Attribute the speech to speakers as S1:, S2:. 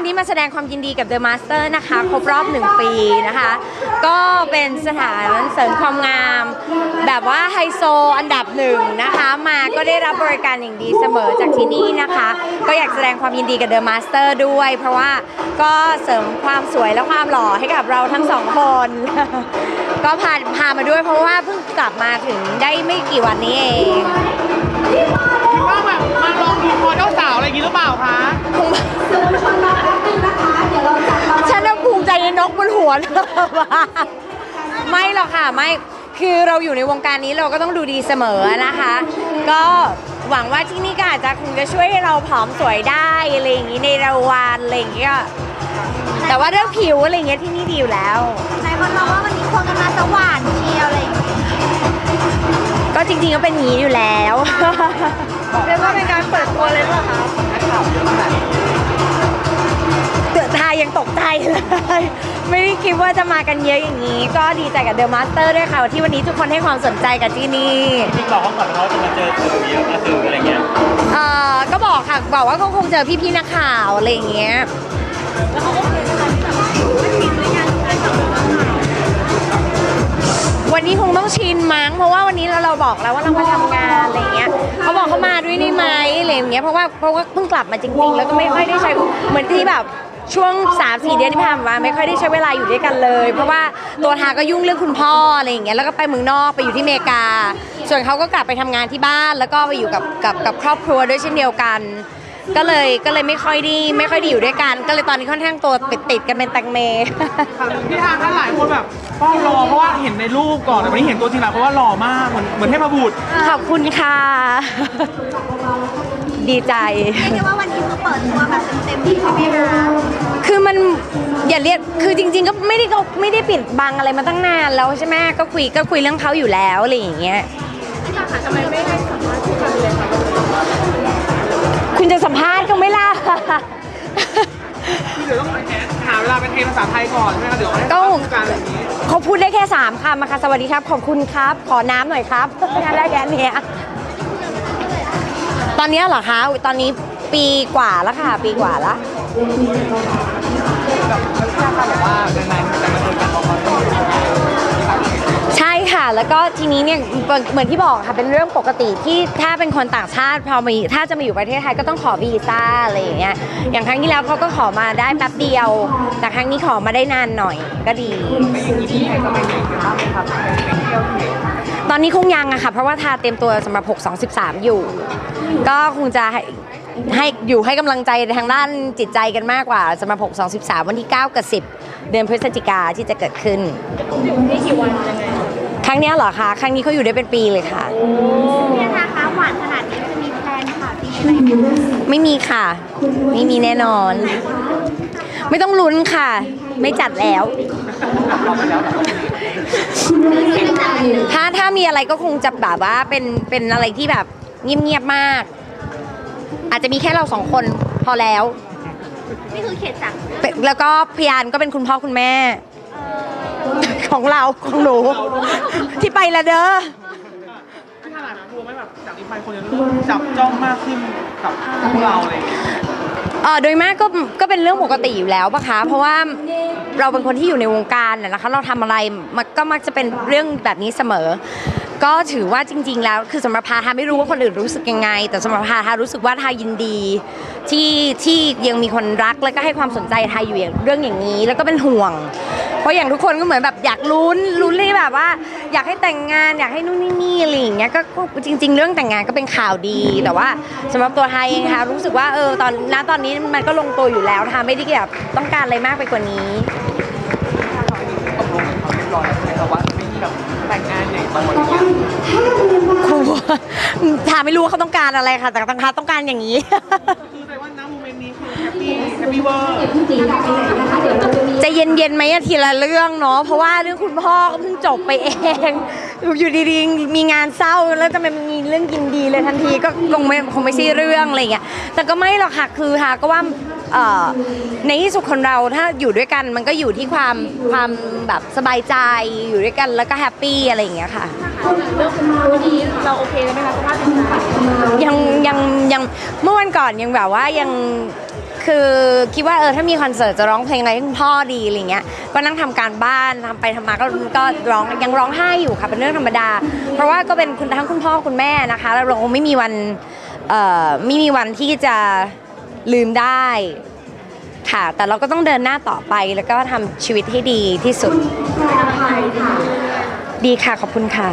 S1: วันนี้มาแสดงความยินดีกับ The Master นะคะ ครบรอบหนึ่งปีนะคะ ก็เป็นสถานเสริมความงาม แบบว่าไฮโซอันดับหนึ่งนะคะ มาก็ได้รับบริการอย่างดีเสมอจากที่นี่นะคะ ก็อยากแสดงความยินดีกับ The Master ด้วย เพราะว่าก็เสริมความสวยและความหล่อให้กับเราทั้งสองคน ก็พาพามาด้วยเพราะว่าเพิ่งกลับมาถึงได้ไม่กี่วันนี้เอง
S2: คิดว่าแบบมาลองดูคอเจ้าสาวอะไรอย่างนี้หรือเปล่าคะ
S1: หัวเธอมากไม่หรอกค่ะไม่คือเราอยู่ในวงการนี้เราก็ต้องดูดีเสมอนะคะ ก็หวังว่าที่นี่ก็อาจจะคงจะช่วยให้เราผอมสวยได้อะไรอย่างนี้ในระวานอะไรอย่างเงี้ยแต่ว่าเรื่องผิวอะไรอย่างเงี้ยที่นี่ดีอยู่แล้ว
S3: หลายคนมองว่าวันนี้ควงกันมาสว่านเชียวอะไรอย่างเงี้ย
S1: ก็จริงๆก็เป็นอย่างนี้อยู่แล้ว
S3: เรียกว่าเป็นการเปิดตัวเลยหรือเปล่าคะ
S1: เตือทายยังต กใจเลย ไม่ได้คิดว่าจะมากันเยอะอย่างนี้ ก็ดีใจกับเดอะมาสเตอร์ด้วยค่ะ ที่วันนี้ทุกคนให้ความสนใจกับที่นี่
S4: จริงๆบอกเขาก่อนเขาจะมาเจอสื่อเยอะนะสื่ออะไรเงี้ย
S1: เอ่อ ก็บอกค่ะ บอกว่าเขาคงเจอพี่ๆนักข่าวอะไรอย่างเงี้ย
S3: แล้วเขาก็เคยทำที่แบบว่าไม่ชินด้วยกันการสัมภาษณ์
S1: วันนี้คงต้องชินมั้งเพราะว่าวันนี้เราเราบอกแล้วว่าเรามาทำงานอะไรอย่างเงี้ยเขาบอกเขามาด้วยได้ไหมอะไรอย่างเงี้ยเพราะว่าเพราะว่าเพิ่งกลับมาจริงๆ แล้วก็ไม่ค่อยได้ใช้เหมือนที่แบบ ช่วง 3 4 เดือนที่ผ่านมาไม่ค่อยได้ใช้เวลาอยู่ด้วยกันเลย เพราะว่าตัวทาก็ยุ่งเรื่องคุณพ่ออะไรอย่างเงี้ยแล้วก็ไปเมืองนอกไปอยู่ที่อเมริกา ส่วนเขาก็กลับไปทำงานที่บ้าน แล้วก็ไปอยู่กับกับกับครอบครัวด้วยเช่นเดียวกัน ก็เลยก็เลยไม่ค่อยดีไม่ค่อยไดีอยู่ด้วยกัน ก็เลยตอนนี้ค่อนข้างตัวติดติดๆกันเป็นแตงเม
S2: พี่ทางท่านหลายคนแบบเฝ้ารอเพราะว่าเห็นในรูปก่อนแต่วันนี้เห็นตัวจริงแล้วเพราะว่าหล่อมากเหมือนเหมือนเทพบุตร
S1: ขอบคุณค่ะ ดีใจ
S3: เรียกได้ว่าวันนี้คือเปิดตัวแบบเต็มๆที่ใช่ไหมคะ
S1: คือมันอย่าเรียกคือจริง ๆ ก็ไม่ได้เขาไม่ได้ปิดบังอะไรมาตั้งนานแล้วใช่ไหมก็คุยก็คุยเรื่องเขาอยู่แล้วอะไรอย่างเงี้ย
S3: พี่ตาค่ะทำไมไม่ให้
S1: ไม่ล่ะ
S2: คือเดี๋ยวต้องหาเวลาไปเทภาษาไทยก่อนใช่ไหมคะเดี๋ยวให้
S1: ก็
S2: เข้าการแบบนี้
S1: เขาพูดได้แค่สามคำอะค่ะสวัสดีครับ ขอบคุณครับ ขอน้ำหน่อยครับงานได้แค่เนี้ยตอนเนี้ยเหรอคะอุ๊ยตอนนี้ปีกว่าแล้วค่ะ ปีกว่าแล้ว
S2: แล้
S1: วก็ทีนี้เนี่ยเหมือนที่บอกค่ะเป็นเรื่องปกติที่ถ้าเป็นคนต่างชาติพอมาถ้าจะมาอยู่ประเทศไทยก็ต้องขอวีซ่าอะไรอย่างเงี้ยอย่างครั้งที่แล้วเขาก็ขอมาได้แป๊บเดียว แต่ครั้งนี้ขอมาได้นานหน่อยก็ดี ตอนนี้คงยังอะค่ะ เพราะว่าทาเตรียมตัวสำหรับ 6 2 13 อยู่ ก็คงจะให้ให้อยู่ให้กำลังใจทางด้านจิตใจกันมากกว่าสำหรับ 6 2 13 วันที่ 9 กับ 10 เดือนพฤศจิกาที่จะเกิดขึ้น
S3: อยู่ที่กี่วันยังไง
S1: รั้งเนี้ยเหรอคะ ครั้งนี้เขาอยู่ได้เป็นปีเลยค่ะ
S3: พี่ตาคะหวานขนาดนี้จะมีแพลนค่ะปีอะไรไหมคะ
S1: ไม่มีค่ะ ไม่มีแน่นอน ไม่ต้องลุ้นค่ะ ไม่จัดแล้วถ้าถ้ามีอะไรก็คงจะแบบว่าเป็นเป็นอะไรที่แบบเงียบๆมาก อาจจะมีแค่เราสองคนพอแล้ว
S3: นี่คือเขตจาก
S1: เป็นแล้วก็พยานก็เป็นคุณพ่อคุณแม่ ของเราของหนู ที่ไปละเด้อ
S2: พี่ทางหลายกลัวไหมแบบจากนี้ไปคนจะเริ่มจับจ้องมากขึ้นกับพวกเราอะไรอย่างเงี้ย
S1: เออโดยมากก็ก็เป็นเรื่องปกติอยู่แล้วปะคะ เพราะว่าเราเป็นคนที่อยู่ในวงการน่ะนะคะเราทำอะไรมันก็มักจะเป็นเรื่องแบบนี้เสมอ ก็ถือว่าจริง ๆ แล้วคือสำหรับพาทาไม่รู้ว่าคนอื่นรู้สึกยังไง แต่สำหรับพาทารู้สึกว่าทายินดี ที่ที่ยังมีคนรักแล้วก็ให้ความสนใจไทยอยู่อย่างเรื่องอย่างนี้ แล้วก็เป็นห่วง เพราะอย่างทุกคนก็เหมือนแบบอยากลุ้นลุ้นเลยแบบว่า อยากให้แต่งงานอยากให้นู่นนี่นี่อะไรอย่างเงี้ยก็ก็จริง ๆ เรื่องแต่งงานก็เป็นข่าวดีแต่ว่าสำหรับตัวไทยเองค่ะรู้สึกว่าเออตอนณตอนนี้มันก็ลงตัวอยู่แล้วทาไม่ได้แบบต้องการอะไรมากไปกว่านี้
S2: ตกลงกับเขาเรียบร้อยแล้วใช่ไหมครับว่าไม่มีแบบแต่งงานใหญ่โตอะไรอย่างเงี้ย
S1: ครูทาไม่รู้ว่าเขาต้องการอะไรค่ะ แต่ทางทาต้องการอย่างนี้
S2: คือแปลว่าณ แฮปปี้แฮปปี้เวอร์
S1: ใจะเย็นๆไหมอะทีละเรื่องเนาะเพราะว่าเรื่องคุณพ่อก็เพิ่งจบไปเองอยู่ดีๆมีงานเศร้าแล้วจะมันมีเรื่องยินดีเลยทันทีก็คงไม่คงไม่ใช่เรื่องอะไรอย่างเงี้ยแต่ก็ไม่หรอกค่ะคือฮาก็ว่าเอ่อในที่สุดคนเราถ้าอยู่ด้วยกันมันก็อยู่ที่ความความแบบสบายใจอยู่ด้วยกันแล้วก็แฮปปี้อะไรอย่างเงี้ยค่ะ
S3: เรื่องวันนี้เราโอเคแล้วไหมคะสภาพจิตใจ
S1: ยังยังยังเมื่อวันก่อนยังแบบว่ายัง คือคือคิดว่าเออถ้ามีคอนเสิร์ตจะร้องเพลงอะไรให้คุณพ่อดีอะไรเงี้ยก็นั่งทำการบ้านทำไปทำมาก็ก็ร้องยังร้องไห้อยู่ค่ะเป็นเรื่องธรรมดา เพราะว่าก็เป็นคุณทั้งคุณพ่อคุณแม่นะคะแล้วเราคงไม่มีวันเอ่อไม่มีวันที่จะลืมได้ค่ะ แต่เราก็ต้องเดินหน้าต่อไปแล้วก็ทำชีวิตให้ดีที่สุด ดีค่ะ ขอบคุณค่ะ